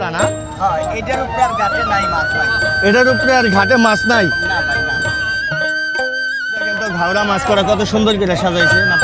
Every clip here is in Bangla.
না হ্যাঁ এটার উপরে আর গাটে নাই মাছ ভাই। এটার উপরে আর ঘাটে মাছ নাই? না ভাই না। দেখেন তো ঘাওড়া মাছ করা কত সুন্দর করে সাজাইছে না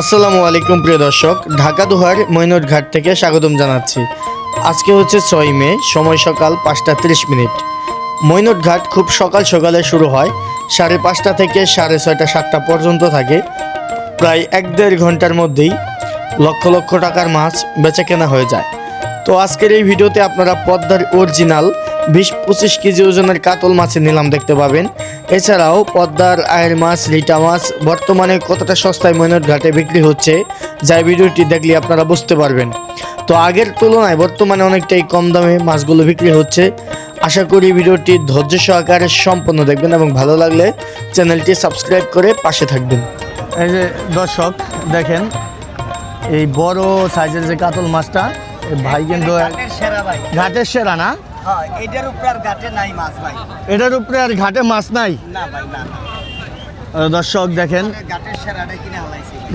আসসালামু আলাইকুম প্রিয় দর্শক। ঢাকা দুহার মৈনট ঘাট থেকে স্বাগতম জানাচ্ছি। আজকে হচ্ছে ছয় মে সময় সকাল পাঁচটা তিরিশ মিনিট। মৈনট ঘাট খুব সকাল সকালে শুরু হয় সাড়ে পাঁচটা থেকে সাড়ে ছয়টা সাতটা পর্যন্ত থাকে। প্রায় এক দেড় ঘণ্টার মধ্যেই লক্ষ লক্ষ টাকার মাছ বেচা কেনা হয়ে যায়। তো আজকের এই ভিডিওতে আপনারা পদ্মার অরিজিনাল বিশ পঁচিশ কেজি ওজনের কাতল মাছের নিলাম দেখতে পাবেন। এছাড়াও পদ্মার আয়ের মাছ লিটা মাছ বর্তমানে কতটা সস্তায় মৈনট ঘাটে বিক্রি হচ্ছে যা ভিডিওটি দেখলে আপনারা বুঝতে পারবেন। তো আগের তুলনায় বর্তমানে অনেকটাই কম দামে মাছগুলো বিক্রি হচ্ছে। আশা করি ভিডিওটি ধৈর্য সহকারে সম্পন্ন দেখবেন এবং ভালো লাগলে চ্যানেলটি সাবস্ক্রাইব করে পাশে থাকবেন। এই যে দর্শক, দেখেন এই বড় সাইজের যে কাতল মাছটা ভাই কিন্তু ঘাটের সেরা না? হ্যাঁ এটার উপরে আর গাটে নাই মাছ ভাই। এটার উপরে আর ঘাটে মাছ নাই? না ভাই না। দর্শক দেখেন।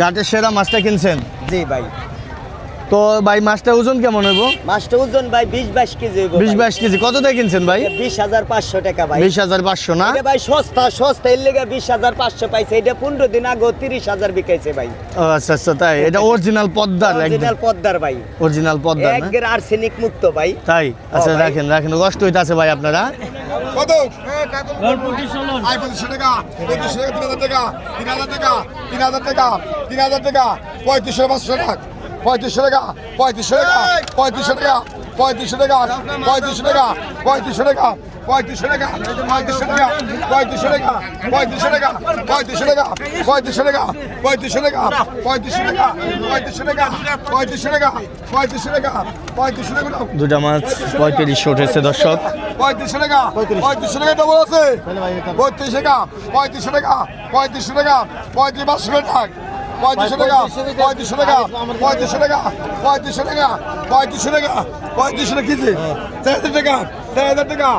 ঘাটের সেরা মাছটা কিনছেন? জি ভাই। তো ভাই মাছটা ওজন কেমন হইব? মাছটা ওজন ভাই বিশ বাইশ কেজি হইব বিশ বাইশ কেজি। কত দিয়ে কিনছেন ভাই? বিশ হাজার পাঁচশো টাকা ভাই। বিশ হাজার পাঁচশো না? এটা ভাই সস্তা সস্তা এর লেগে বিশ হাজার পাঁচশো পাইছে। এটা পনেরো দিন আগে তিরিশ হাজার বিকাইছে ভাই। আচ্ছা আচ্ছা তাই? এটা অরিজিনাল পদ্মার অরিজিনাল পদ্মার ভাই। অরিজিনাল পদ্মার না? একের আর্সেনিক মুক্ত ভাই। তাই? আচ্ছা রাখেন রাখেন। কষ্ট হইতাছে ভাই আপনারা। কত? আই টাকা। পঁচিশশো টাকা তিন হাজার টাকা তিন হাজার টাকা তিন হাজার টাকা তিন হাজার টাকা পঁয়ত্রিশশো পাঁচশো টাকা। পঁয়ত্রিশশো টাকা পঁয়ত্রিশশো টাকা পঁয়ত্রিশশো টাকা পঁয়ত্রিশশো টাকা পঁয়ত্রিশশো টাকা পঁয়ত্রিশশো টাকা পঁয়ত্রিশশো টাকা পঁয়ত্রিশশো টাকা পঁয়ত্রিশশো টাকা পঁয়ত্রিশশো টাকা পঁয়ত্রিশশো টাকা পঁয়ত্রিশশো টাকা পঁয়ত্রিশশো টাকা পঁয়ত্রিশশো টাকা পঁয়ত্রিশশো টাকা পঁয়ত্রিশশো টাকা পঁয়ত্রিশশো টাকা পঁয়ত্রিশশো টাকা দুটা মাছ পঁয়ত্রিশশো উঠেছে দর্শক পঁয়ত্রিশশো টাকা পঁয়ত্রিশশো টাকা ডবল আছে পঁয়ত্রিশ টাকা পঁয়ত্রিশশো টাকা পঁয়ত্রিশশো টাকা পঁয়ত্রিশ পাঁচশো টাকা পঁয়ত্রিশশো টাকা টাকা টাকা টাকা টাকা টাকা কেজি। চার হাজার টাকা হাজার টাকা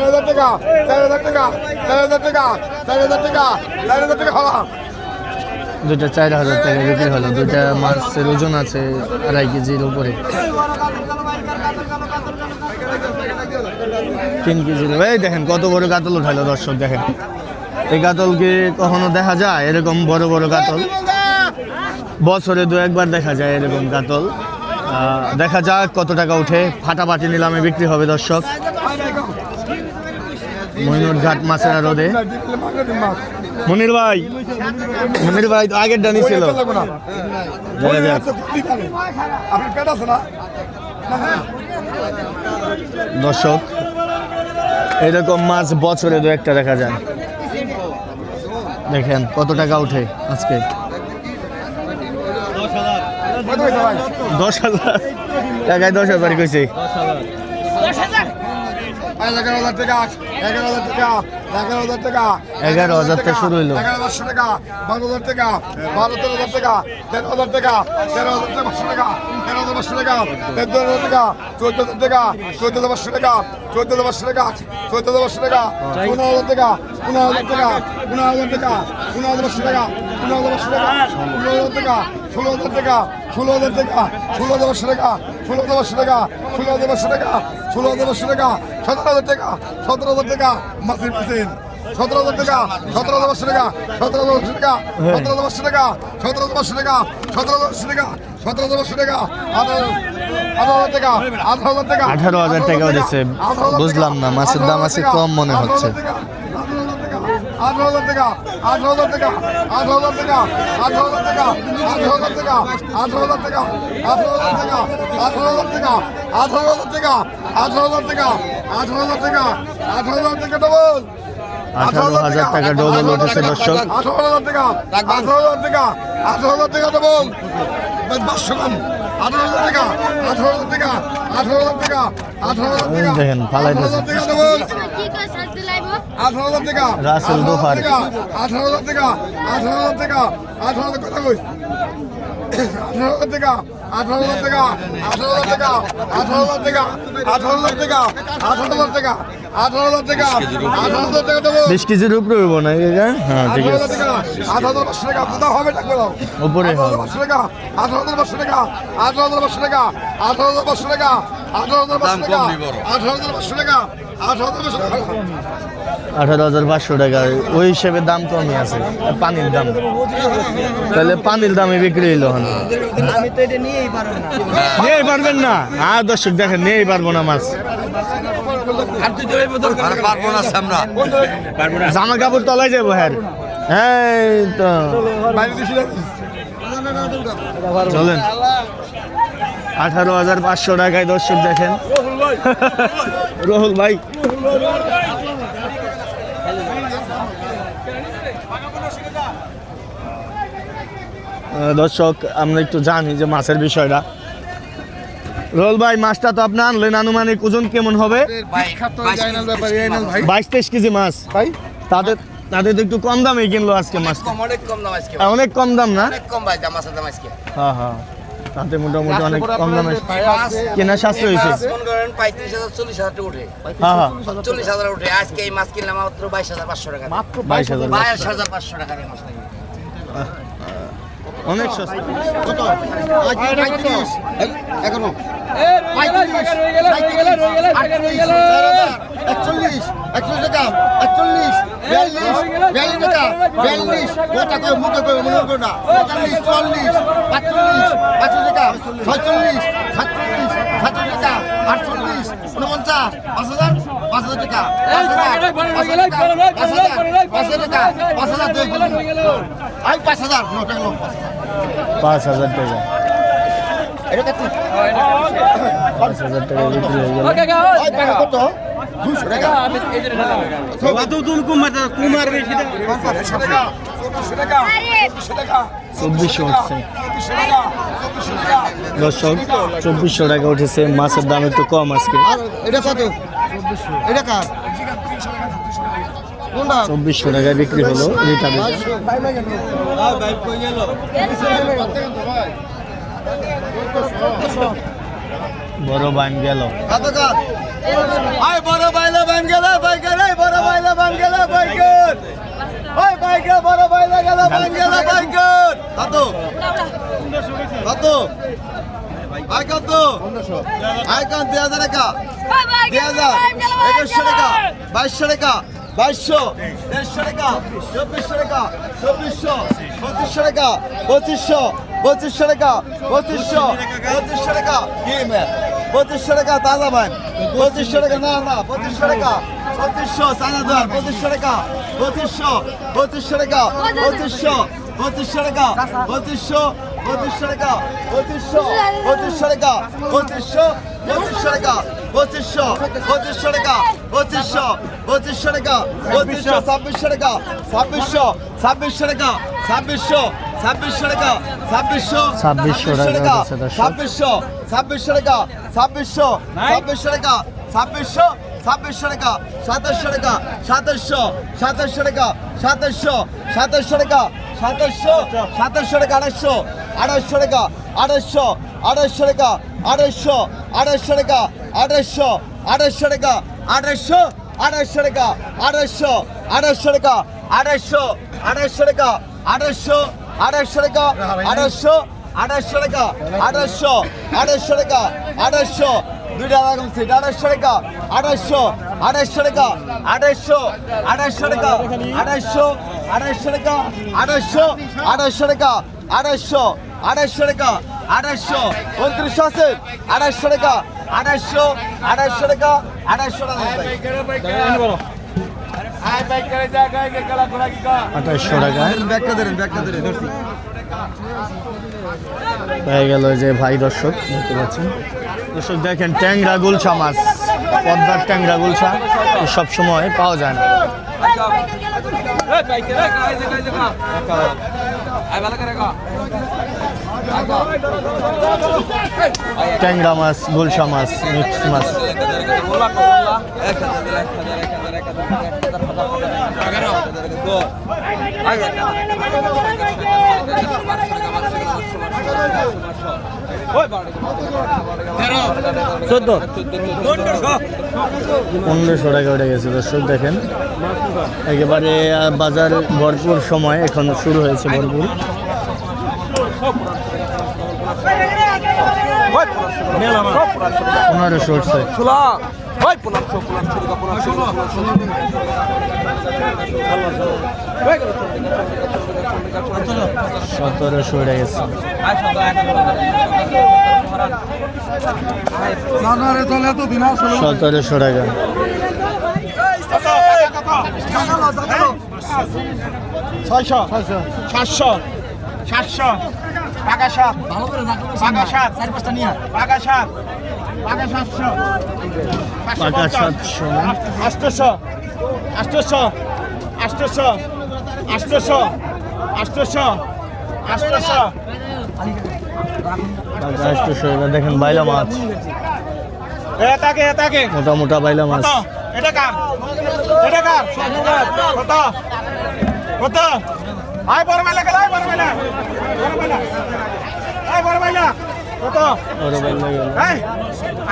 হাজার টাকা হাজার টাকা হাজার টাকা হাজার টাকা হাজার টাকা দুটা চার হাজার বিক্রি হলো। দুটা মাছের ওজন আছে আড়াই কেজির উপরে। তিন কেজির এই দেখেন কত বড় কাতল উঠাইলো দর্শক, দেখেন। এই কাতলকে কখনো দেখা যায়? এরকম বড় বড় কাতল বছরে দু একবার দেখা যায় এরকম কাতল দেখা যাক কত টাকা উঠে। ফাটাফাটি নিলামে বিক্রি হবে দর্শক। মইনুর ঘাট মাছের রোদে। মনির ভাই মনির ভাই তো আগের ডানি ছিল দর্শক, এরকম মাছ বছরে দু একটা দেখা যায়। দেখেন কত টাকা উঠে আজকে। দশ হাজার টাকায় দশ হাজার কইছে এগারো হাজার টাকা এগারো হাজার টাকা এগারো হাজার টাকা এগারো হাজার থেকে শুরু হইল এগারো টাকা বারো হাজার টাকা বারো তেরো হাজার টাকা তেরো হাজার টাকা তেরো হাজার টাকা পাঁচশো টাকা তেরো হাজার পাঁচশো টাকা তেরো হাজার টাকা চোদ্দ হাজার টাকা চোদ্দ হাজার পাঁচশো টাকা চোদ্দ হাজার পাঁচশো টাকা চোদ্দ হাজার পাঁচশো টাকা পনেরো হাজার টাকা পনেরো হাজার টাকা পনেরো হাজার টাকা পনেরো হাজার পাঁচশো টাকা পনেরো হাজার পাঁচশো টাকা পনেরো হাজার টাকা ষোলো হাজার টাকা ষোলো হাজার টাকা ষোলো হাজার পাঁচশো টাকা ষোলো হাজার পাঁচশো টাকা ষোলো হাজার পাঁচশো টাকা ষোলো হাজার পাঁচশো টাকা সতেরো হাজার টাকা সতেরো হাজার টাকা মাসিন সতেরো হাজার টাকা সতেরো হাজার পাঁচশো টাকা সতেরো হাজার পাঁচশো টাকা সতেরো হাজার পাঁচশো টাকা সতেরো হাজার পাঁচশো টাকা সতেরো হাজার পাঁচশো টাকা সতেরো হাজার পাঁচশো টাকা আঠারো হাজার টাকা বুঝলাম না মাছের দাম আছে কম মনে হচ্ছে আঠারো হাজার টাকা আঠারো হাজার টাকা আঠারো হাজার টাকা আঠারো হাজার টাকা আঠারো হাজার টাকা আঠারো হাজার টাকা আঠারো হাজার টাকা আঠারো হাজার টাকা আঠারো হাজার টাকা আঠারো হাজার টাকা আঠারো হাজার টাকা আঠারো হাজার টাকা ডবল আঠারো হাজার টাকা ডবল উঠেছে দর্শক আঠারো হাজার টাকা আঠারো হাজার টাকা আঠারো হাজার টাকা ডবল পাঁচশো কম আঠারো হাজার টাকা আঠারো হাজার টাকা আঠারো হাজার টাকা আঠারো হাজার টাকা দেখেন, ফালাইতেছে। আঠারো হাজার টাকা রাসেল দোহার। আঠারো হাজার টাকা আঠারো হাজার টাকা আঠারো হাজার কথা কই আঠারো হাজার টাকা আঠারো হাজার টাকা আঠারো হাজার টাকা আঠারো হাজার টাকা আঠারো হাজার টাকা আঠারো হাজার টাকা বিশ কেজির উপরে উপরে আঠারো হাজার পাঁচশো টাকা ওই হিসেবে দাম কমই আছে পানির দাম তাহলে পানির দামে বিক্রি হইল হন নিয়েই পারবেন না আর দর্শক দেখেন নিয়েই পারব না মাছ জামা কাপড় তলায় যাব হ্যাঁ। এই তো। চলেন। আঠারো হাজার পাঁচশো টাকায় দর্শক দেখেন। রহুল ভাই। দর্শক, আমরা একটু জানি যে মাছের বিষয়টা। রোল ভাই মাছটা তো আপনি আনলেন আনুমানিক ওজন কেমন হবে? বাইশ তেইশ কেজি মাছ। ভাই? তাদের তাদের তো একটু কম দামে কিনলো আজকে মাছ অনেক কম দাম আজকে। অনেক কম দাম না? অনেক কম ভাই দাম আছে দাম আজকে। হ্যাঁ হ্যাঁ। তাতে মোটামুটি অনেক কম দামে। কেনা সাশ্রয় হয়েছে। করেন পঁয়ত্রিশ হাজার চল্লিশ হাজার টাকা উঠে। হ্যাঁ হ্যাঁ। চল্লিশ হাজার উঠে। আজকে এই মাছ কিনলাম মাত্র বাইশ হাজার পাঁচশো টাকা। বাইশ হাজার বাইশ হাজার পাঁচশো টাকা মাছ অনেক সস্তা। একচল্লিশ একচল্লিশ টাকা একচল্লিশ বিয়াল্লিশ বিয়াল্লিশ টাকা বিয়াল্লিশ করে মুখে করে মনে করো না পঁয়তাল্লিশ চুয়াল্লিশ পাঁচচল্লিশ পাঁচশো টাকা ছয়চল্লিশ সাতচল্লিশ সাতচল্লিশ টাকা আটচল্লিশ উনপঞ্চাশ পাঁচ হাজার পাঁচ হাজার টাকা পাঁচ হাজার পাঁচ হাজার পাঁচ হাজার পাঁচ হাজার টাকা পাঁচ হাজার দুই হাজার। পাঁচ হাজার টাকা। চব্বিশশো দর্শক চব্বিশশো টাকা উঠেছে। মাছের দাম একটু কম আজকে। এটা চব্বিশশো টাকায় বিক্রি হলো রিটার্ন। বড় বাইন গেল। বড় বাইলা বান গেল বড় বাইলা বান গেল বড় বাইলা গেল বান হাজার টাকা। হাজার টাকা, বাইশশো টাকা, বাইশশো, দেড়শো টাকা, চব্বিশশো টাকা, চব্বিশশো, পঁচিশশো টাকা, পঁচিশশো পঁচিশশো টাকা, পঁচিশশো পঁচিশশো টাকা। কি ম্যাম? পঁচিশশো টাকা তাজা ভাই। পঁচিশশো টাকা, না না, পঁচিশশো টাকা। পঁচিশশো সাদা দার পঁচিশশো টাকা। পঁচিশশো পঁচিশশো টাকা, পঁচিশশো পঁচিশশো টাকা, পঁচিশশো পঁচিশশো টাকা, পঁচিশশো পঁচিশশো টাকা, পঁচিশশো পঁচিশশো টাকা, পঁচিশশো পঁচিশশো টাকা, পঁচিশশো পঁচিশশো টাকা, পঁচিশশো, ছাব্বিশশো টাকা, ছাব্বিশশো ছাব্বিশশো টাকা, ছাব্বিশশো ছাব্বিশশো টাকা ছাব্বিশশো ছাব্বিশশো টাকা। ছাব্বিশশো ছাব্বিশশো টাকা ছাব্বিশশো ছাব্বিশশো টাকা ছাব্বিশশো ছাব্বিশশো টাকা সাতাশশো টাকা সাতাশশো সাতাশশো টাকা সাতাশশো সাতাশশো টাকা সাতাশশো সাতাশশো টাকা আড়াইশো আড়াইশো টাকা আড়াইশো আড়াইশো টাকা আড়াইশো আড়াইশো টাকা আড়াইশো আড়াইশো টাকা আড়াইশো আড়াইশো টাকা আড়াইশো আড়াইশো টাকা আড়াইশো আড়াইশো টাকা আড়াইশো আড়াইশো টাকা আড়াইশো আড়াইশো টাকা আড়াইশো আড়াইশো টাকা আড়াইশো দুইটা রকম সিট আড়াইশো টাকা আড়াইশো আড়াইশো টাকা আড়াইশো আড়াইশো টাকা আড়াইশো আড়াইশো টাকা আড়াইশো আড়াইশো টাকা আড়াইশো আড়াইশো টাকা আড়াইশো উনত্রিশশো আছে আড়াইশো টাকা আড়াইশো আড়াইশো টাকা আড়াইশো টাকা আঠাশশো হয়ে গেল যে ভাই দর্শক দেখতে পাচ্ছেন দর্শক দেখেন ট্যাংরা গুলছা মাছ পদ্মার ট্যাংরা গুলছা সব সময় পাওয়া যায় না ট্যাংরা মাছ গুলশা মাছ মিক্স মাছ। পনেরোশো টাকা উঠে গেছে দর্শক দেখেন। একেবারে বাজার ভরপুর সময় এখন শুরু হয়েছে ভরপুর। পনেরোশো উঠছে। সতেরোশো উঠে গেছে সতেরোশো টাকা ছয়শো সাতশো সাতশো পাকা সাত পাকা সাত চারি পাঁচটা নিয়ে পাকা সাত পাকা সাতশো। পাকা সাতশো। আষ্টশো আষ্টশো আষ্টশো আষ্টশো আষ্টশো আষ্টশো পাকা আটশোশো এবার দেখেন বাইলা মাছ। এটাকে এটাকে মোটা মোটা বাইলা মাছ। এটা কার? এটা কার? কত কত আয় বড় মেলা গেল আয় বড় মেলা বড় মেলা আয় বড় মেলা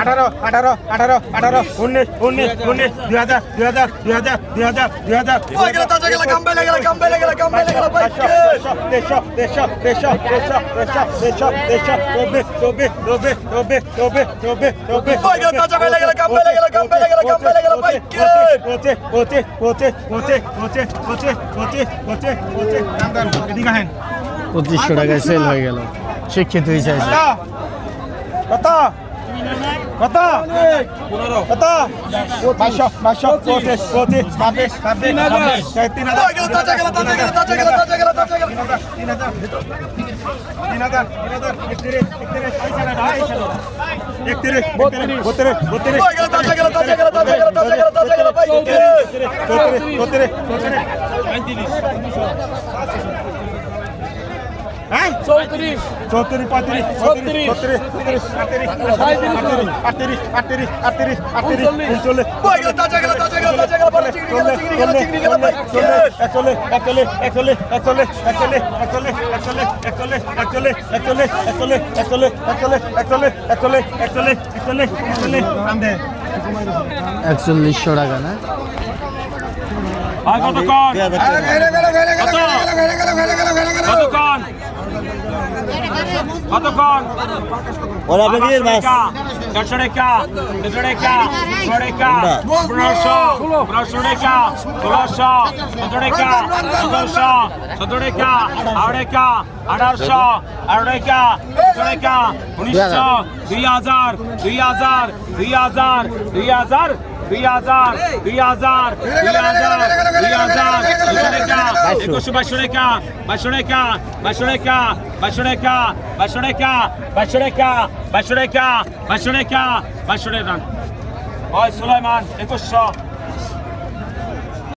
আঠারো আঠারো আঠারো আঠারো উনিশ উনিশ উনিশ দুই হাজার দুই হাজার দুই হাজার দুই হাজার দুই হাজার চব্বিশ চব্বিশ চব্বিশ চব্বিশ চব্বিশ চব্বিশ চব্বিশ পঁচিশশো টাকায় সেল হয়ে গেল শিক্ষিত হয়েছে কত কত কত বাইশো বাইশো পঁচিশ পঁচিশ ছাব্বিশ ছাব্বিশ তিন হাজার তিন হাজার তিন হাজার একত্রিশ একত্রিশ বত্রিশ বত্রিশ বত্রিশ চৌত্রিশ চৌত্রিশ চৌত্রিশ হ্যাঁ চৌত্রিশ চৌত্রিশ পঁয়ত্রিশ ছত্রিশ ছত্রিশ ছত্রিশ আটত্রিশ আটত্রিশ আটত্রিশ আটত্রিশ আটত্রিশ উনচল্লিশ একচল্লিশশো টাকা না কত কত কর কত কর ওরা বেরিয়ে মাছ দেড়শো টাকা দেড়শো টাকা ষোলো টাকা পনেরোশো পনেরোশো টাকা ষোলোশো সতেরো টাকা সতেরোশো সতেরো টাকা আড়াই টাকা আঠারোশো আড়াই টাকা দুশো টাকা উনিশশো দুই হাজার দুই হাজার দুই হাজার দুই হাজার। দুই হাজার দুই হাজার দুই হাজার দুই হাজার একুশশো বাইশশো টাকা বাইশশো টাকা বাইশশো টাকা বাইশশো টাকা বাইশশো টাকা বাইশশো টাকা বাইশশো টাকা বাইশশো টাকা বাইশশো টাকা ওই সুলাইমান একুশশো